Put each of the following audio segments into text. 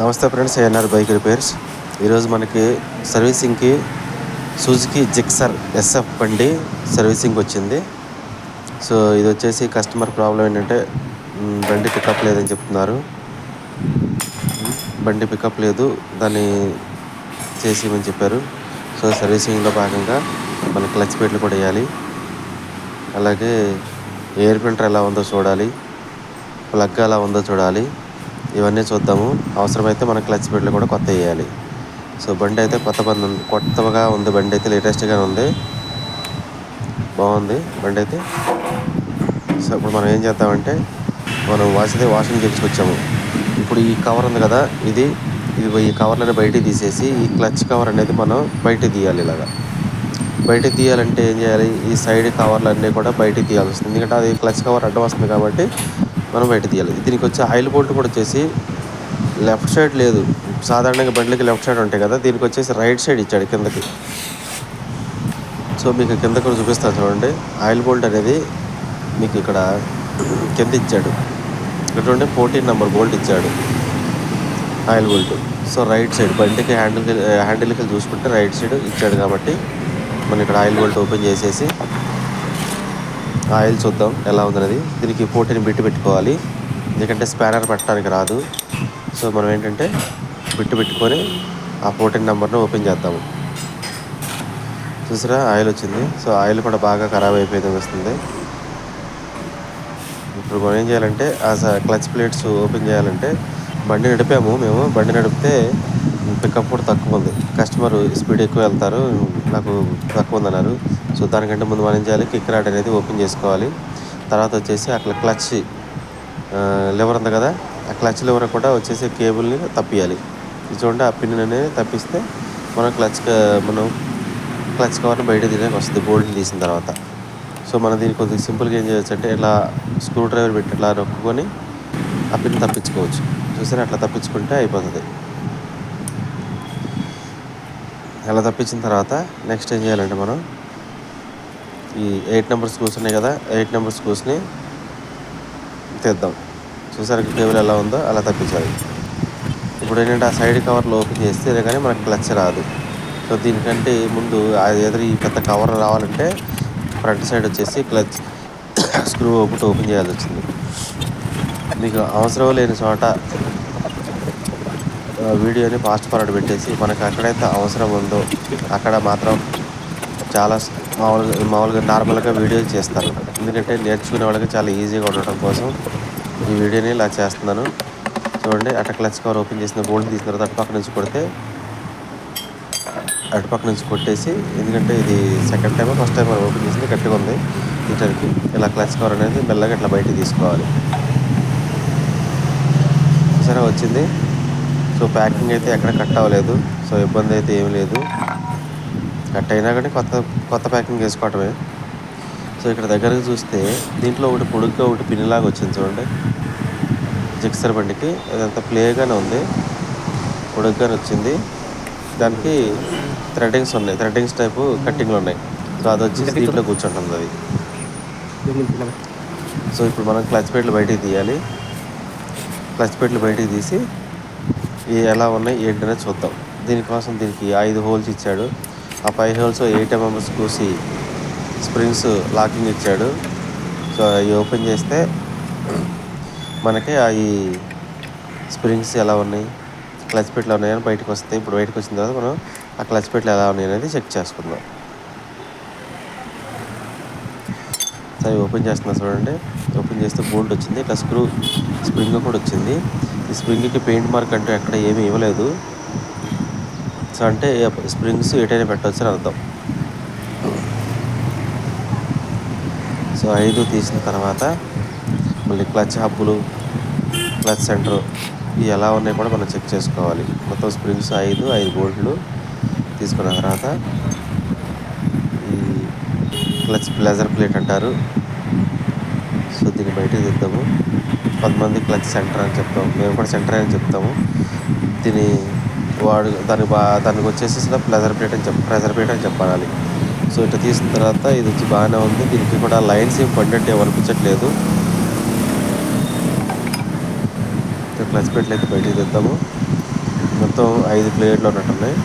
నమస్తే friends ANR bike repairs. ఈరోజు మనకి సర్వీసింగ్కి సుజుకి జిక్సర్ ఎస్ఎఫ్ బండి సర్వీసింగ్ వచ్చింది. సో ఇది వచ్చేసి కస్టమర్ ప్రాబ్లం ఏంటంటే బండి పికప్ లేదని చెప్తున్నారు. బండి పికప్ లేదు దాన్ని చేసేయమని చెప్పారు. సో సర్వీసింగ్లో భాగంగా మన క్లచ్ ప్లేట్లు కూడా వేయాలి. అలాగే ఎయిర్ ఫిల్టర్ ఎలా ఉందో చూడాలి. ప్లగ్ ఎలా ఉందో చూడాలి. ఇవన్నీ చూద్దాము. అవసరమైతే మన క్లచ్ బెడ్లు కూడా కొత్త వేయాలి. సో బండి అయితే కొత్త బండి ఉంది. కొత్తగా ఉంది. బండి అయితే లేటెస్ట్గా ఉంది. బాగుంది. బండి అయితే. సో ఇప్పుడు మనం ఏం చేద్దామంటే మనం వాసిది వాషింగ్ చేయించుకొచ్చాము ఇప్పుడు ఈ కవర్ ఉంది కదా ఇది. ఇది ఈ కవర్లని బయటికి తీసేసి ఈ క్లచ్ కవర్ అనేది మనం బయటికి తీయాలి ఇలాగా. బయటికి తీయాలంటే ఏం చేయాలి? ఈ సైడ్ కవర్లు అన్నీ కూడా బయటికి తీయాల్సి వస్తుంది. ఎందుకంటే అది క్లచ్ కవర్ అడ్డం వస్తుంది కాబట్టి మనం బయట తీయాలి. దీనికి వచ్చి ఆయిల్ బోల్ట్ కూడా వచ్చేసి లెఫ్ట్ సైడ్ లేదు. సాధారణంగా బండ్లకి లెఫ్ట్ సైడ్ ఉంటాయి కదా దీనికి వచ్చేసి రైట్ సైడ్ ఇచ్చాడు కిందకి. సో మీకు కింద కూడా చూపిస్తాను చూడండి. ఆయిల్ బోల్ట్ అనేది మీకు ఇక్కడ కింద ఇచ్చాడు. ఇక్కడ ఫోర్టీన్ నెంబర్ బోల్ట్ ఇచ్చాడు. Oil bolt. So right side బండికి హ్యాండిల్ హ్యాండిల్కి చూసుకుంటే రైట్ సైడ్ ఇచ్చాడు కాబట్టి మనం ఇక్కడ ఆయిల్ బోల్ట్ ఓపెన్ చేసేసి ఆయిల్ చూద్దాం ఎలా ఉందనేది. దీనికి పోటీని బిట్టు పెట్టుకోవాలి. ఎందుకంటే స్పానర్ పెట్టడానికి రాదు. సో మనం ఏంటంటే బిట్టు పెట్టుకొని ఆ ఫోర్టీన్ నెంబర్ను ఓపెన్ చేద్దాము. చూసారా? ఆయిల్ వచ్చింది. సో ఆయిల్ కూడా బాగా ఖరాబ్ అయిపోయింది వస్తుంది. ఇప్పుడు మనం ఏం చేయాలంటే ఆ క్లచ్ ప్లేట్స్ ఓపెన్ చేయాలంటే బండి నడిపాము మేము. బండి నడిపితే పికప్ కూడా తక్కువ ఉంది. కస్టమర్ స్పీడ్ ఎక్కువ వెళ్తారు. నాకు తక్కువ ఉందన్నారు. సో దానికంటే ముందు మనం ఏం చేయాలి? కిక్ రాడ్ అనేది ఓపెన్ చేసుకోవాలి. తర్వాత వచ్చేసి అక్కడ క్లచ్ లివర్ ఉంది కదా? ఆ క్లచ్ లివర్ కూడా వచ్చేసి కేబుల్ని తప్పియాలి. చూడండి ఆ పిన్ అనేది తప్పిస్తే మనం క్లచ్ మనం క్లచ్ కవర్ని బయట తీయడానికి వస్తుంది. బోల్ట్ని తీసిన తర్వాత. సో మనం దీన్ని కొద్దిగా సింపుల్గా ఏం చేయొచ్చు అంటే ఇలా స్క్రూ డ్రైవర్ పెట్టి ఇట్లా నొక్కుని ఆ పిన్ తప్పించుకోవచ్చు. చూసారా? అట్లా తప్పించుకుంటే అయిపోతుంది. ఎలా తప్పించిన తర్వాత నెక్స్ట్ ఏం చేయాలంటే మనం ఈ ఎయిట్ నెంబర్ స్క్రూస్ ఉన్నాయి కదా ఎయిట్ నెంబర్ స్క్రూస్ని తీద్దాం. చూసారా కేబుల్ ఎలా ఉందో అలా తప్పించాలి. ఇప్పుడు ఏంటంటే ఆ సైడ్ కవర్లో ఓపెన్ చేస్తే కానీ మనకు క్లచ్ రాదు. సో దీనికంటే ముందు అది ఎదురు ఈ పెద్ద కవర్ రావాలంటే ఫ్రంట్ సైడ్ వచ్చేసి క్లచ్ స్క్రూ ఒకటి ఓపెన్ చేయాల్సి వచ్చింది. మీకు అవసరం లేని చోట వీడియోని ఫాస్ట్ ఫార్వర్డ్ పెట్టేసి మనకు ఎక్కడైతే అవసరం ఉందో అక్కడ మాత్రం చాలా మామూలుగా మామూలుగా నార్మల్గా వీడియో చేస్తారు. ఎందుకంటే నేర్చుకునే వాళ్ళకి చాలా ఈజీగా ఉండటం కోసం ఈ వీడియోని ఇలా చేస్తున్నాను. చూడండి అట్ట క్లచ్ కవర్ ఓపెన్ చేసిన బోల్ట్ తీసిన తర్వాత అటుపక్క నుంచి కొడితే అటుపక్క నుంచి కొట్టేసి ఎందుకంటే ఇది సెకండ్ టైం ఫస్ట్ టైం మనం ఓపెన్ చేసింది గట్టిగా ఉంది హీటర్కి. ఇలా క్లచ్ కవర్ అనేది మెల్లగా ఇట్లా బయటికి తీసుకోవాలి. సరే వచ్చింది. సో ప్యాకింగ్ అయితే ఎక్కడ కట్ అవ్వలేదు. సో ఇబ్బంది అయితే ఏం లేదు. కట్ అయినా కానీ కొత్త కొత్త ప్యాకింగ్ వేసుకోవటమే సో ఇక్కడ దగ్గరకు చూస్తే దీంట్లో ఒకటి పొడుగ్గా ఒకటి పిన్నిలాగా వచ్చింది చూడండి. జిక్సర్ బండికి. అదంతా ప్లేగానే ఉంది. పొడుగ్గానే వచ్చింది. దానికి థ్రెడ్డింగ్స్ ఉన్నాయి. థ్రెడ్డింగ్స్ టైపు కట్టింగ్లు ఉన్నాయి. సో అది వచ్చి దీంట్లో కూర్చుంటుంది అది. సో ఇప్పుడు మనం క్లచ్ ప్లేట్లు బయటికి తీయాలి. క్లచ్ ప్లేట్లు బయటికి తీసి ఎలా ఉన్నాయి ఏంటనే చూద్దాం. దీనికోసం దీనికి ఐదు హోల్స్ ఇచ్చాడు. ఆ ఫైవ్ హోల్స్ ఎయిట్ ఎంఎంఎస్ కూసి స్ప్రింగ్స్ లాకింగ్ ఇచ్చాడు. సో అవి ఓపెన్ చేస్తే మనకి అవి స్ప్రింగ్స్ ఎలా ఉన్నాయి క్లచ్ పెట్లు ఉన్నాయని బయటకు వస్తాయి ఇప్పుడు బయటకు వచ్చిన తర్వాత మనం ఆ క్లచ్ పెట్లు ఎలా ఉన్నాయి అనేది చెక్ చేసుకుందాం. సో అవి ఓపెన్ చేస్తున్నా చూడండి. ఓపెన్ చేస్తే బోల్ట్ వచ్చింది ఇట్లా స్క్రూ స్ప్రింగ్ కూడా వచ్చింది. స్ప్రింగ్కి పెయింట్ మార్క్ అంటూ ఎక్కడ ఏమీ ఇవ్వలేదు. సో అంటే స్ప్రింగ్స్ ఎటైనా పెట్టవచ్చు అని అర్థం. సో ఐదు తీసిన తర్వాత మళ్ళీ క్లచ్ హబ్బులు క్లచ్ సెంటర్ ఇవి ఎలా ఉన్నాయి కూడా మనం చెక్ చేసుకోవాలి. మొత్తం స్ప్రింగ్స్ ఐదు ఐదు బోల్ట్లు తీసుకున్న తర్వాత ఈ క్లచ్ ప్లెజర్ ప్లేట్ అంటారు. సో దీన్ని బయటకు తీద్దాము కొంతమంది క్లచ్ సెంటర్ అని చెప్తాము. మేము కూడా సెంటర్ అని చెప్తాము. దీని వాడు దాని బా దానికి వచ్చేసి ప్లెజర్ ప్లేట్ అని చెప్ ప్రెజర్ ప్లేట్ అని చెప్పాలి. సో ఇట్లా తీసిన తర్వాత ఇది వచ్చి బాగానే ఉంది. దీనికి కూడా లైన్స్ ఏం పడినట్టు ఏమి అనిపించట్లేదు. క్లచ్ ప్లేట్లు అయితే బయటకు తెద్దాము మొత్తం ఐదు ప్లేట్లు ఉన్నట్టున్నాయి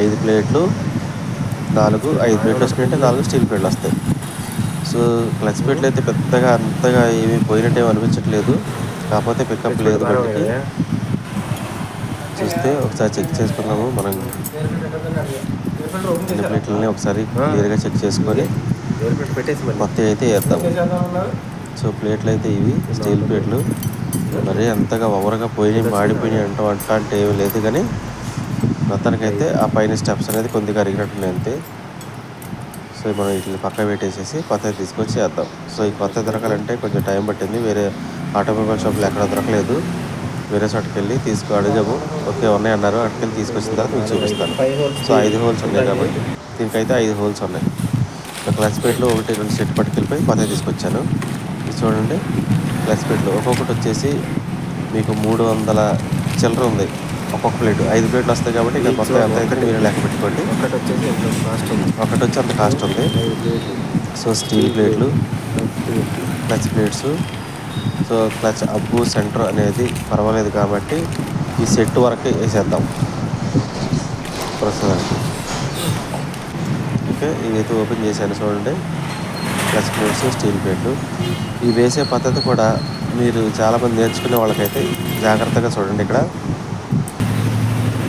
ఐదు ప్లేట్లు నాలుగు ఐదు ప్లేట్లు వస్తుంటే నాలుగు స్టీల్ ప్లేట్లు వస్తాయి. సో క్లచ్ ప్లేట్లు అయితే పెద్దగా అంతగా ఏమీ పోయినట్టు ఏమి అనిపించట్లేదు. కాకపోతే పికప్ లేదు బండికి చూస్తే ఒకసారి చెక్ చేసుకున్నాము మనం అన్ని ప్లేట్లని ఒకసారి క్లియర్గా చెక్ చేసుకొని కొత్త అయితే వేద్దాం సో ప్లేట్లు అయితే ఇవి స్టీల్ ప్లేట్లు మరీ అంతగా ఓవర్గా పోయినాయి మాడిపోయినాయి అంటాం అట్లా అంటే ఏమీ లేదు కానీ మొత్తానికైతే ఆ పైన స్టెప్స్ అనేది కొద్దిగా అరిగినట్టున్నాయి అంతే. సో మనం వీటిని పక్క పెట్టేసేసి కొత్తది తీసుకొచ్చి వేద్దాం. సో ఈ కొత్త దొరకాలంటే కొంచెం టైం పట్టింది. వేరే ఆటోమొబైల్ షాప్లో ఎక్కడ దొరకలేదు. వేరే చోటుకి వెళ్ళి తీసుకో అడిగాము. ఓకే ఉన్నాయి అన్నారు. అక్కడికి వెళ్ళి తీసుకొచ్చిన తర్వాత మీకు చూపిస్తాను. సో ఐదు హోల్స్ ఉన్నాయి కాబట్టి దీనికైతే ఐదు హోల్స్ ఉన్నాయి. క్లచ్ ప్లేట్లు ఒకటి రెండు సెట్ పట్టుకెళ్ళిపోయి కొత్తవి తీసుకొచ్చాను. చూడండి. క్లచ్ ప్లేట్లు ఒక్కొక్కటి వచ్చేసి మీకు మూడు వందల చిల్లర ఉంది. ఒక్కొక్క ప్లేట్. ఐదు ప్లేట్లు వస్తాయి కాబట్టి ఇంకా మొత్తం ఎంత అయితే మీరు లెక్క పెట్టుకోండి. ఒకటి వచ్చేసి కాస్ట్ ఉంది? ఒకటి వచ్చి అంత కాస్ట్ ఉంది. సో స్టీల్ ప్లేట్లు clutch plates. So clutch hub centre అనేది పర్వాలేదు కాబట్టి ఈ సెట్ వరకు వేసేద్దాం. ప్రస్తుతానికి. ఓకే ఇదైతే ఓపెన్ చేశాను చూడండి. క్లచ్ ప్లేట్స్ స్టీల్ ప్లేట్లు. ఇవి వేసే పద్ధతి కూడా మీరు చాలామంది నేర్చుకునే వాళ్ళకైతే జాగ్రత్తగా చూడండి ఇక్కడ.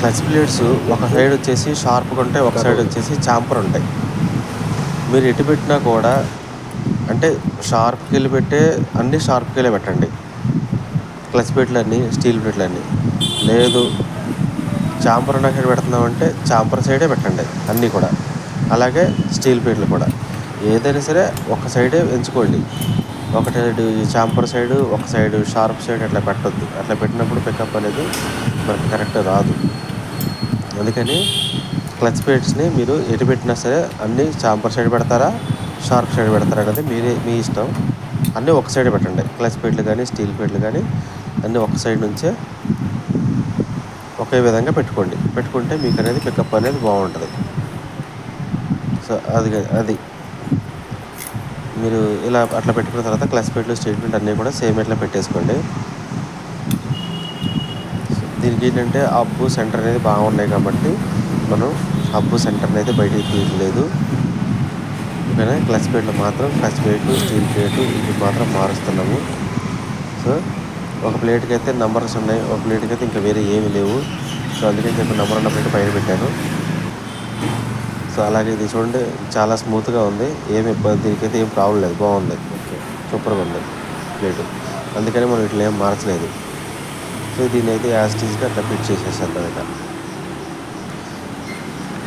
క్లచ్ ప్లేట్స్ ఒక సైడ్ వచ్చేసి షార్ప్గా ఉంటాయి ఒక సైడ్ వచ్చేసి చాంపర్ ఉంటాయి. మీరు ఎటు పెట్టినా కూడా అంటే షార్ప్కి వెళ్ళి పెట్టే అన్ని షార్ప్కి వెళ్ళి పెట్టండి. క్లచ్ ప్లేట్లన్నీ స్టీల్ ప్లేట్లన్నీ. లేదు చాంపర్ ఉన్న సైడ్ పెడుతున్నామంటే చాంపర్ సైడే పెట్టండి అన్నీ కూడా. అలాగే స్టీల్ ప్లేట్లు కూడా. ఏదైనా సరే ఒక సైడే ఎంచుకోండి. ఒక సైడ్ చాంపర్ సైడ్ ఒక సైడు షార్ప్ సైడ్ అట్లా పెట్టొద్దు. అట్లా పెట్టినప్పుడు పికప్ అనేది మనకు కరెక్ట్ రాదు. అందుకని క్లచ్ ప్లేట్స్ని మీరు ఎటు పెట్టినా సరే అన్నీ చాంపర్ సైడ్ పెడతారా షార్ప్ సైడ్ పెడతారా అనేది మీరే మీ ఇష్టం. అన్నీ ఒక సైడ్ పెట్టండి. క్లచ్ ప్లేట్లు కానీ స్టీల్ ప్లేట్లు కానీ అన్నీ ఒక సైడ్ నుంచే ఒకే విధంగా పెట్టుకోండి. పెట్టుకుంటే మీకు అనేది పికప్ అనేది బాగుంటుంది. సో అది అది. మీరు ఇలా అట్లా పెట్టుకున్న తర్వాత క్లచ్ ప్లేట్లు స్టీల్ ప్లేట్ అన్నీ కూడా సేమ్ ఇట్లా పెట్టేసుకోండి. దీనికి ఏంటంటే అబ్బు సెంటర్ అనేది బాగున్నాయి కాబట్టి మనం అబ్బు సెంటర్ని అయితే బయటికి తీయట్లేదు. ఓకేనా? క్లచ్ ప్లేట్లు మాత్రం క్లచ్ ప్లేట్లు స్టీల్ ప్లేట్లు ఇవి మాత్రం మారుస్తున్నాము. సో ఒక ప్లేట్కి అయితే నంబర్స్ ఉన్నాయి. ఒక ప్లేట్కి అయితే ఇంకా వేరే ఏమీ లేవు. సో అందుకని చెప్పి నెంబర్ ఉన్న ప్లేట్ పైన పెట్టాను. సో అలాగే ఇది చూడండి చాలా స్మూత్గా ఉంది. ఏమి ఇబ్బంది దీనికైతే ఏం ప్రాబ్లం లేదు. బాగుంది. సూపర్గా ఉంది. ప్లేటు అందుకని మనం ఇట్లా ఏం మార్చలేదు. సో దీన్ని అయితే యాస్టీస్గా అట్లా ఫిట్ చేసేసేద్దాం ఇక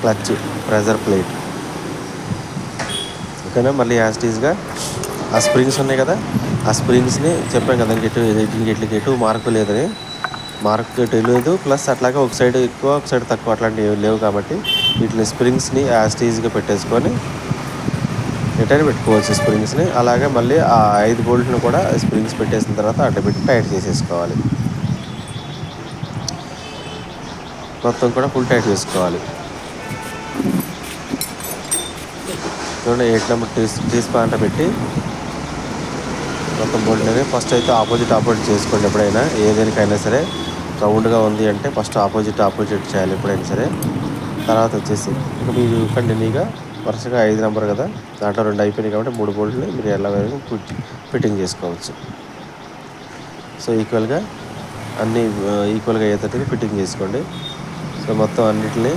క్లచ్ ప్రెజర్ ప్లేట్. ఓకేనా? మళ్ళీ యాస్టీస్గా ఆ స్ప్రింగ్స్ ఉన్నాయి కదా? ఆ స్ప్రింగ్స్ని చెప్పాం కదా ఎటు ఎటు ఇట్లకి ఎటు మార్కు లేదని. మార్క్ ఎటు లేదు ప్లస్ అట్లాగే ఒక సైడ్ ఎక్కువ ఒక సైడ్ తక్కువ అట్లాంటివి లేవు కాబట్టి వీటిని స్ప్రింగ్స్ని యాస్టీజ్గా పెట్టేసుకొని రిటైర్ పెట్టుకోవచ్చు స్ప్రింగ్స్ని. అలాగే మళ్ళీ ఆ ఐదు బోల్ట్ని కూడా స్ప్రింగ్స్ పెట్టేసిన తర్వాత అట్లా పెట్టి టైట్ చేసేసుకోవాలి. మొత్తం కూడా ఫుల్ టైట్ చేసుకోవాలి. చూడండి ఎయిట్ నెంబర్ టీ టీ స్పాంట పెట్టి మొత్తం బోల్ట్ని ఫస్ట్ అయితే ఆపోజిట్ ఆపోజిట్ చేసుకోండి ఎప్పుడైనా ఏదేనికైనా సరే. రౌండ్గా ఉంది అంటే ఫస్ట్ ఆపోజిట్ ఆపోజిట్ చేయాలి ఎప్పుడైనా సరే. తర్వాత వచ్చేసి ఇంకా మీరు కంటిన్యూగా వరుసగా ఐదు నెంబర్ కదా. దాంట్లో రెండు అయిపోయినాయి కాబట్టి మూడు బోల్ట్ని మీరు ఎలా ఫిట్టింగ్ చేసుకోవచ్చు. సో ఈక్వల్గా అన్నీ ఈక్వల్గా అయ్యేటట్టుగా ఫిట్టింగ్ చేసుకోండి. సో మొత్తం అన్నిటిని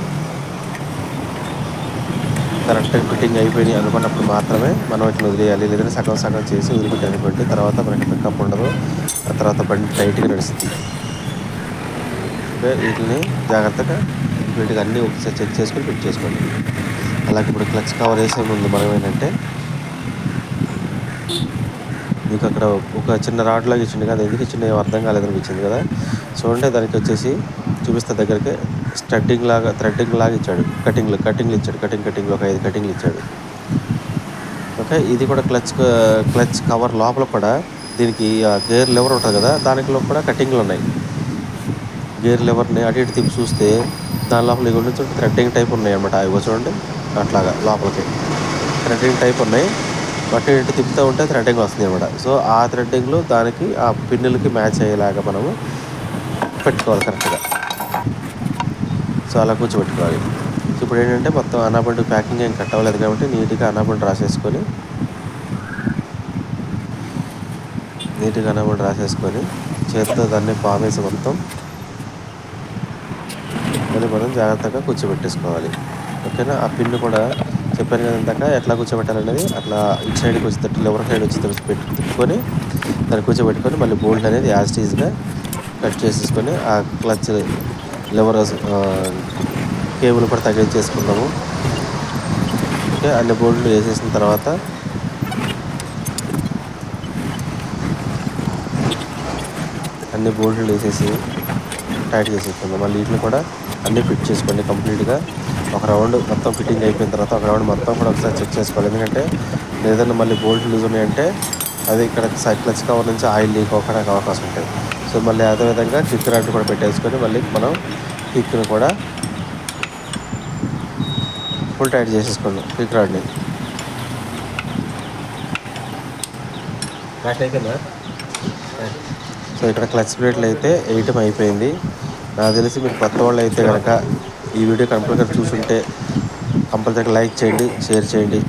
కరెక్ట్గా ఫిట్టింగ్ అయిపోయినాయి అనుకున్నప్పుడు మాత్రమే మనం ఇట్లా వదిలేయాలి. లేదంటే సగం సగం చేసి వదిలిపెట్టి అనుకోండి తర్వాత మనకి పికప్ ఉండదు. ఆ తర్వాత బండి టైట్గా నడుస్తుంది. వీటిని జాగ్రత్తగా వీటికి అన్నీ ఒకసారి చెక్ చేసుకొని ఫిట్ చేసుకోండి. అలాగే ఇప్పుడు క్లచ్ కవర్ వేసే ముందు మనం ఏంటంటే మీకు అక్కడ ఒక చిన్న రాడ్ లాగా ఇచ్చింది కదా ఎందుకు ఇచ్చింది అర్థం కాలేదనిపించింది కదా. చూడండి దానికి వచ్చేసి చూపిస్తే దగ్గరికి. స్టడ్డింగ్ లాగా థ్రెడ్డింగ్ లాగా ఇచ్చాడు. కటింగ్లు కటింగ్లు ఇచ్చాడు. కటింగ్ కటింగ్లు ఒక ఐదు కటింగ్లు ఇచ్చాడు. ఓకే? ఇది కూడా క్లచ్ క్లచ్ కవర్ లోపల కూడా దీనికి గేర్ లెవర్ ఉంటుంది కదా దానిలో కూడా కటింగ్లు ఉన్నాయి. గేర్ లెవర్ని అటు ఇటు తిప్పి చూస్తే దాని లోపల ఇవి నుంచి థ్రెడ్డింగ్ టైప్ ఉన్నాయి అనమాట అవి చూడండి అట్లాగా లోపలికి. థ్రెడ్డింగ్ టైప్ ఉన్నాయి. అటు ఇటు తిప్పుతూ ఉంటే థ్రెడ్డింగ్ వస్తుంది అనమాట సో ఆ థ్రెడ్డింగ్లు దానికి ఆ పిన్నులకి మ్యాచ్ అయ్యేలాగా మనము పెట్టుకోవాలి కరెక్ట్గా. సో అలా కూర్చోబెట్టుకోవాలి. సో ఇప్పుడు ఏంటంటే మొత్తం అనాపండు ప్యాకింగ్ ఏం కట్ అవ్వలేదు కాబట్టి నీట్గా అనాపండు రాసేసుకొని నీట్గా అనాపండు రాసేసుకొని చేతితో దాన్ని పామేసి మొత్తం మళ్ళీ మనం జాగ్రత్తగా కూర్చోబెట్టేసుకోవాలి. ఓకేనా? ఆ పిన్ను కూడా చెప్పాను కదా ఇందాక ఎట్లా కూర్చోబెట్టాలనేది అట్లా ఇటు సైడ్కి వచ్చేటట్టు లెవర్ సైడ్ వచ్చేటట్టు పెట్టి పెట్టుకొని దాన్ని కూర్చోబెట్టుకొని మళ్ళీ బోల్ట్ అనేది యాజ్ టీజ్గా కట్ చేసేసుకొని ఆ క్లచ్ లివర్ కేబుల్ కూడా తగిలించేసుకున్నాము ఓకే అన్ని బోర్డులు వేసేసిన తర్వాత అన్ని బోల్ట్లు వేసేసి టైట్ చేసేసుకుందాం. మళ్ళీ వీటిని కూడా అన్నీ ఫిట్ చేసుకోండి కంప్లీట్గా. ఒక రౌండ్ మొత్తం ఫిట్టింగ్ అయిపోయిన తర్వాత ఒక రౌండ్ మొత్తం కూడా ఒకసారి చెక్ చేసుకోవాలి. ఎందుకంటే ఏదైనా మళ్ళీ బోల్ట్ లూజ్ ఉన్నాయంటే అది ఇక్కడ క్లచ్ కవర్ నుంచి ఆయిల్ లీక్ అవ్వడానికి అవకాశం ఉంటుంది. సో మళ్ళీ అదేవిధంగా కిక్ రాడ్ కూడా పెట్టేసుకొని మళ్ళీ మనం కిక్ని కూడా ఫుల్ టైట్ చేసేసుకోండి కిక్ రాడ్ని సో ఇక్కడ క్లచ్ ప్లేట్లు అయితే వేయటం అయిపోయింది. నాకు తెలిసి మీరు కొత్త వాళ్ళు అయితే కనుక ఈ వీడియో కంపల్సరీ చూసుంటే కంపల్సరీ లైక్ చేయండి షేర్ చేయండి.